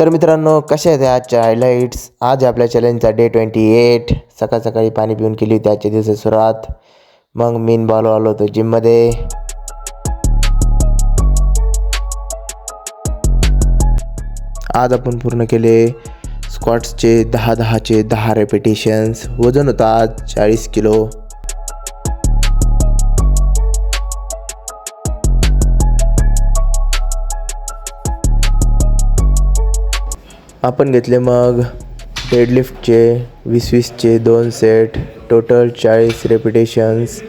तर मित्रांनो कशा आहेत आजच्या हायलाईट्स आज आपल्या चॅलेंजचा डे ट्वेंटी एट सकाळ सकाळी पाणी पिऊन केली होती आजच्या दिवसाची सुरुवात. मग मीन बॉल आलो होतो जिममध्ये आज आपण पूर्ण केले स्क्वॉट्सचे दहा दहाचे दहा रेपिटेशन्स वजन होतं आज चाळीस किलो. आपण घेतले मग डेडलिफ्टचे वीस वीसचे दोन सेट टोटल चाळीस रेपिटेशन्स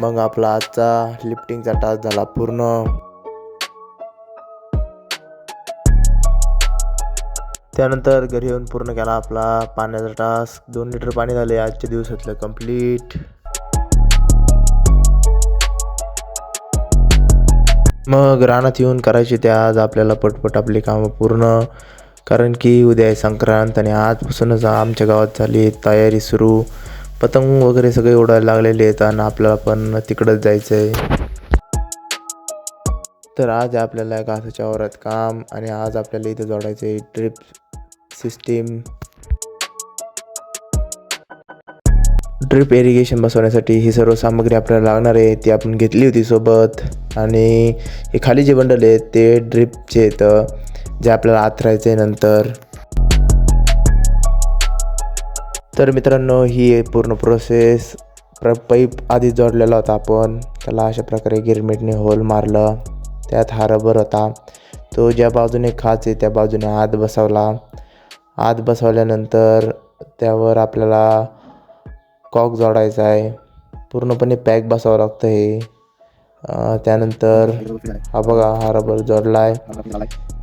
मग आपला आजचा लिफ्टिंगचा टास्क झाला पूर्ण. त्यानंतर घरी येऊन पूर्ण केला आपला पाण्याचा टास्क दोन लिटर पाणी झाले आजच्या दिवसातलं कंप्लीट मग रानात येऊन करायचे ते आज. आपल्याला पटपट आपली कामं पूर्ण. कारण की उद्या आहे संक्रांत आणि आजपासूनच आमच्या गावात झाली तयारी सुरू. पतंग वगैरे सगळे उडायला लागलेले आहेत आणि आपल्याला पण तिकडंच जायचं आहे तर आज आहे आपल्याला घासाच्या वरात काम आणि आज आपल्याला इथं जोडायचं आहे ट्रिप सिस्टीम ड्रिप इरिगेशन बसवण्यासाठी ही सर्व सामग्री आपल्याला लागणार आहे ती आपण घेतली होती सोबत. आणि हे खाली जे बंडल आहेत ते ड्रिपचे आहेत जे आपल्याला आथरायचं आहे नंतर. तर मित्रांनो ही पूर्ण प्रोसेस प्र पाईप आधी जोडलेला होता आपण. त्याला अशा प्रकारे गिरमिटने होल मारलं. त्यात हा रबर होता. तो ज्या बाजूने खाच आहे त्या बाजूने आत बसवला. आत बसवल्यानंतर त्यावर आपल्याला कॉक जोडायचा आहे. पूर्णपणे पॅक बसावं लागतं हे. त्यानंतर हा बघा हा रबर जोडला आहे.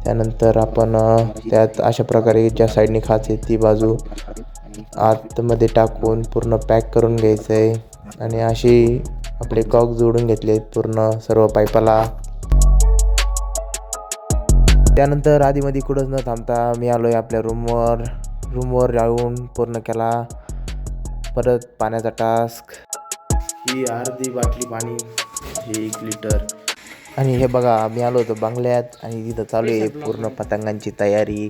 त्यानंतर आपण त्यात अशा प्रकारे ज्या साईडने खाचे ती बाजू आतमध्ये टाकून पूर्ण पॅक करून घ्यायचं आहे आणि अशी आपले कॉक जोडून घेतले पूर्ण सर्व पाईपाला. त्यानंतर आधीमध्ये कुठंच न थांबता मी आलो आहे आपल्या रूमवर रूमवर जाऊन पूर्ण केला. परत पाण्याचा टास्क ही अर्धी बाटली पाणी. हे एक लिटर. आणि हे बघा मी आलो होतो बंगल्यात आणि तिथं चालू आहे पूर्ण पतंगांची तयारी.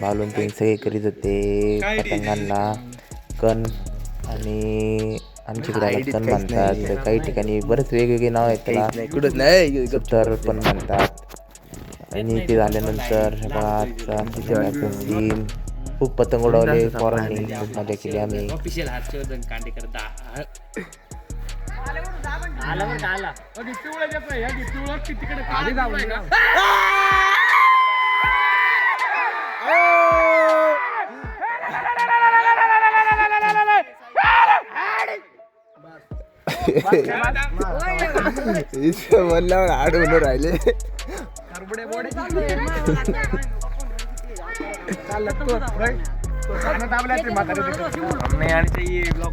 बालून ते सगळे करीत होते पतंगांना. कण आणि आमच्याकडे याला कण म्हणतात. तर काही ठिकाणी बरेच वेगवेगळे नाव आहेत त्याला. कुठंच नाही. सुतर पण म्हणतात. आणि ते झाल्यानंतर खूप पतंग उडवले पोरांनी. खूप मजा केली आम्ही. आला बरं का आला म्हणल्यावर आडवून राहिले नहीं आनी चाहिए ब्लॉग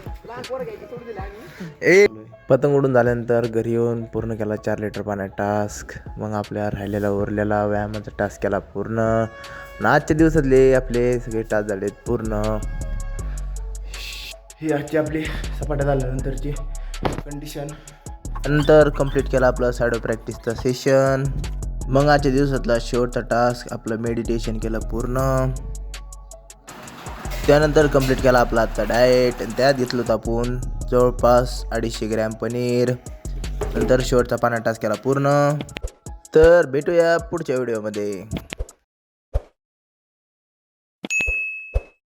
दादे पतंग उडून झाल्यानंतर घरी येऊन पूर्ण केला चार लिटर पाण्यात टास्क. मग आपल्या राहिलेला उरलेला व्यायामाचा टास्क केला पूर्ण. आजच्या दिवसातले आपले सगळे टास्क झालेत पूर्ण. ही आजची आपली सपाट्या झाल्यानंतरची कंडिशन नंतर कंप्लीट केला आपला साडो प्रॅक्टिसचा सेशन मग आजच्या दिवसातला शेवटचा टास्क आपलं मेडिटेशन केलं पूर्ण. त्यानंतर कंप्लीट केला आपला आजचा डाएट आणि त्यात घेतलं होतं आपण जवळपास अडीचशे ग्रॅम पनीर. नंतर शेवटचा पाण्यात टास्क केला पूर्ण. तर भेटूया पुढच्या व्हिडिओमध्ये